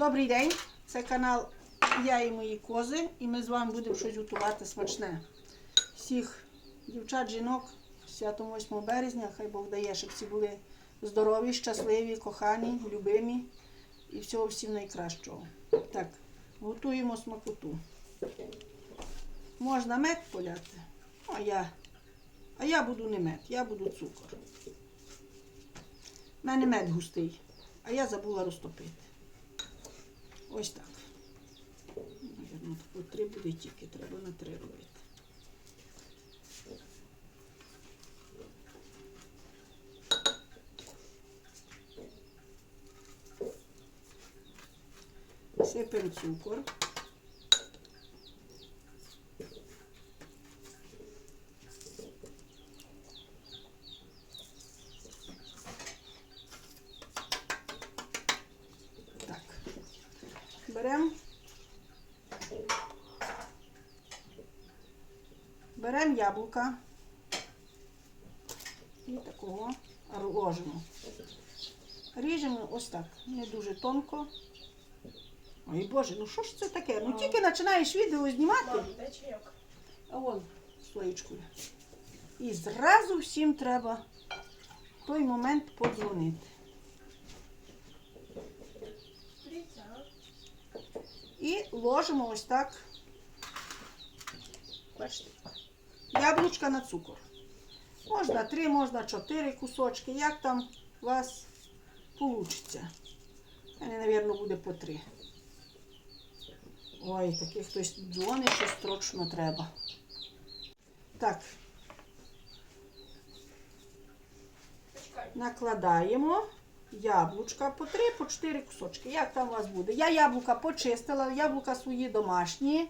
Добрий день! Це канал Я і мої кози, і ми з вами будемо щось готувати смачне. Всіх дівчат, жінок, святом 8 березня, хай Бог дає, щоб всі були здорові, щасливі, кохані, любимі і всього всім найкращого. Так, готуємо смакоту. Можна мед поляти, а я, а я буду не мед, я буду цукор. У мене мед густий, а я забула розтопити. Ось так. Навірно, по три буде тільки, треба на три робити. Сипемо цукор. Так. Беремо. Беремо яблука і такого ложимо. Ріжемо ось так, не дуже тонко. Ой Боже, ну що ж це таке? Ну тільки починаєш відео знімати, а вон слоєчкою. І зразу всім треба в той момент подзвонити. І ложимо ось так. Бачите? Яблучка на цукор. Можна три, можна чотири кусочки. Як там у вас вийде. У мабуть, буде по три. Ой, такий хтось дзвонить, що строчно треба. Так, накладаємо яблучка по 3 по 4 кусочки. Як там у вас буде? Я яблука почистила, яблука свої домашні.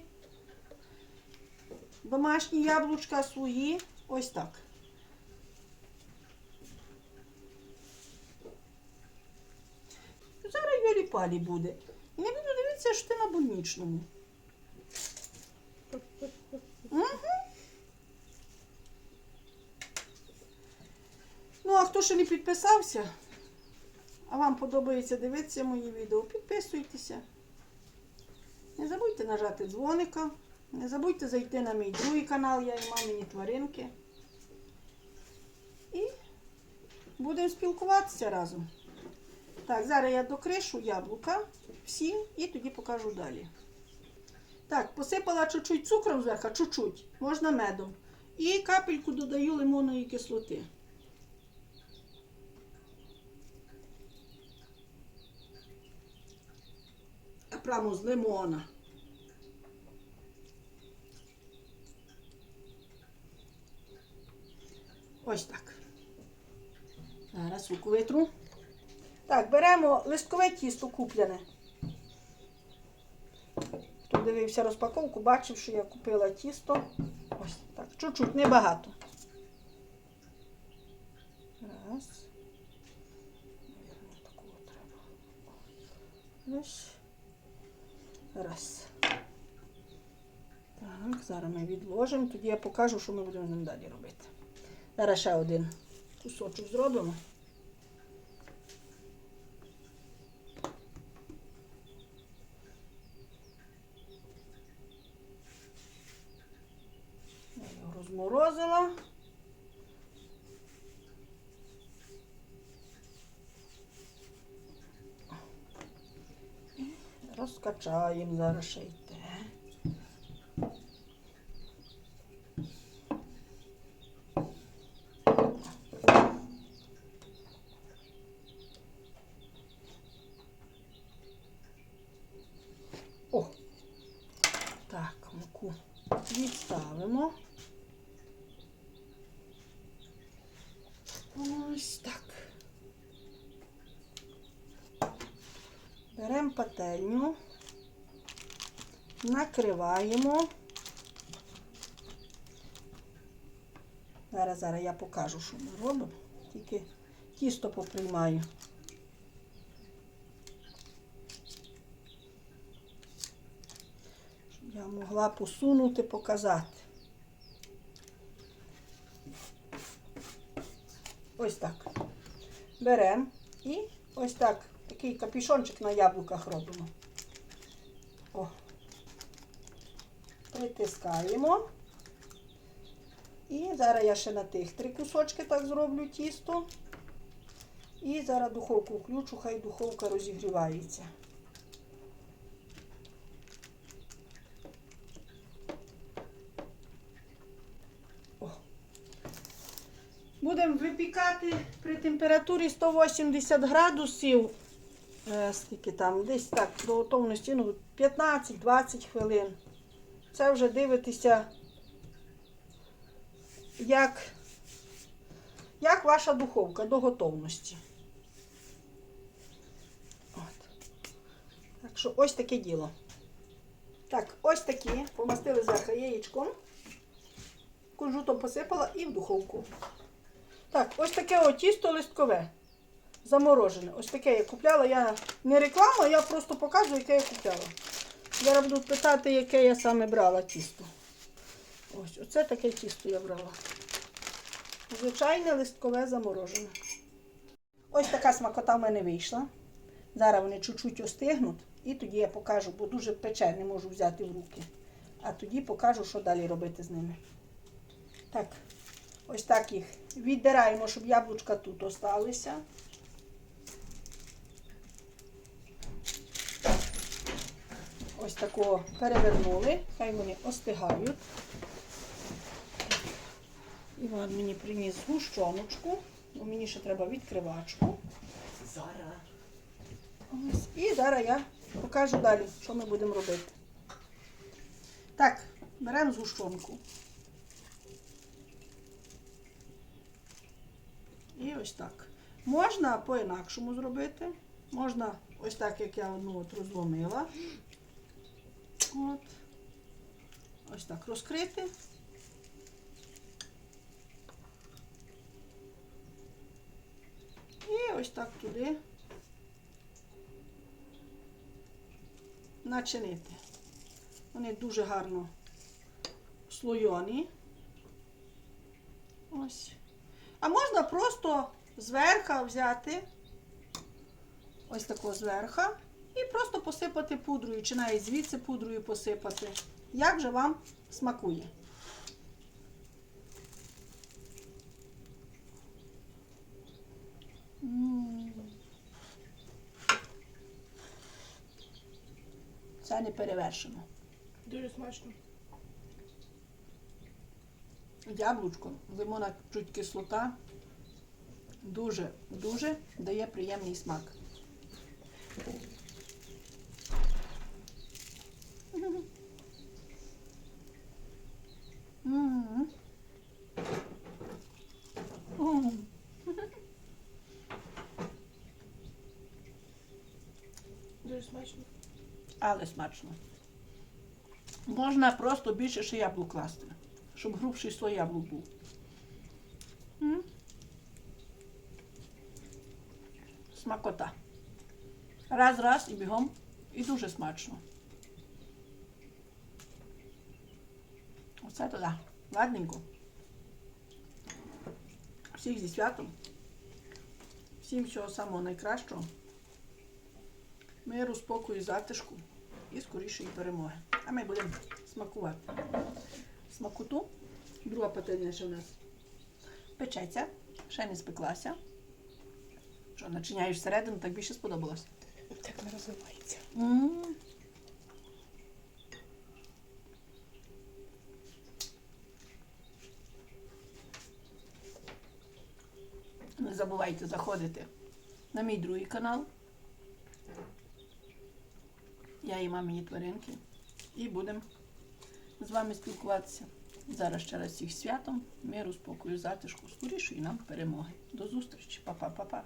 Домашні яблучка свої. Ось так. Зараз Йолі палі буде. І не буду дивитися, що ти на больничному. Угу. Ну, а хто ще не підписався, а вам подобається дивитися мої відео, підписуйтеся. Не забудьте нажати дзвоника. Не забудьте зайти на мій другий канал, я і мамині тваринки. І будемо спілкуватися разом. Так, зараз я докришу яблука всі і тоді покажу далі. Так, посипала чуть-чуть цукром зверху, чуть-чуть, можна медом. І капельку додаю лимонної кислоти. Прямо з лимона. Ось так. Витру. Так, беремо листкове тісто куплене. Хто дивився розпаковку, бачив, що я купила тісто. Ось так, чуть-чуть, небагато. Раз. Такого треба. Раз. Так, зараз ми відложимо, тоді я покажу, що ми будемо з ним далі робити. Зараз ще один кусочок зробимо. І Розкачаємо зараз ще те. О! Так, муку відставимо. Ось так. Беремо пательню, накриваємо. Зараз, зараз я покажу, що ми робимо. Тільки тісто поприймаю. Щоб я могла посунути, показати. Ось так. Беремо і ось так такий капішончик на яблуках робимо. О. Притискаємо. І зараз я ще на тих три кусочки так зроблю тісто. І зараз духовку включу, хай духовка розігрівається. Будемо випікати при температурі 180 градусів. Е, скільки там, десь так, до готовності, ну, 15-20 хвилин. Це вже дивитися, як, як ваша духовка до готовності. От. Так що ось таке діло. Так, ось такі. Помастили зверху яєчком. Кунжутом посипала і в духовку. Так, ось таке от тісто листкове. Заморожене. Ось таке я купляла. Я не реклама, я просто показую, яке я купляла. Зараз будуть питати, яке я саме брала тісто. Ось, оце таке тісто я брала. Звичайне листкове заморожене. Ось така смакота в мене вийшла. Зараз вони чуть-чуть остигнуть, і тоді я покажу, бо дуже пече, не можу взяти в руки. А тоді покажу, що далі робити з ними. Так, ось так їх віддираємо, щоб яблучка тут осталися. Ось такого перевернули, хай вони остигають. Іван мені приніс гущоночку. бо Мені ще треба відкривачку. Зараз. Ось. І зараз я покажу далі, що ми будемо робити. Так, беремо згущенку. І ось так. Можна по-інакшому зробити. Можна ось так, як я одну от розломила. От. Ось так розкрити. І ось так туди начинити. Вони дуже гарно слойоні. Ось. А можна просто зверха взяти, ось такого зверха, і просто посипати пудрою, чи навіть звідси пудрою посипати. Як же вам смакує? Це не перевершено. Дуже смачно. Яблучко, лимона чуть кислота. Дуже, дуже дає приємний смак. Дуже смачно. Але смачно. Можна просто більше ще яблук класти, щоб грубший слой яблук був. М? Смакота. Раз, раз і бігом. І дуже смачно. Оце туди. Ладненько. Всіх зі святом. Всім всього самого найкращого. Миру, спокою, затишку і скорішої перемоги. А ми будемо смакувати. Смакоту. Друга пательня ще в нас печеться, ще не спеклася. Що, начиняєш всередину, так більше сподобалось. Так не розвивається. М. Не забувайте заходити на мій другий канал. Я і мамині тваринки. І будемо з вами спілкуватися. Зараз ще раз всіх святом, миру, спокою, затишку, скорішої нам перемоги. До зустрічі, Па-па-па-па.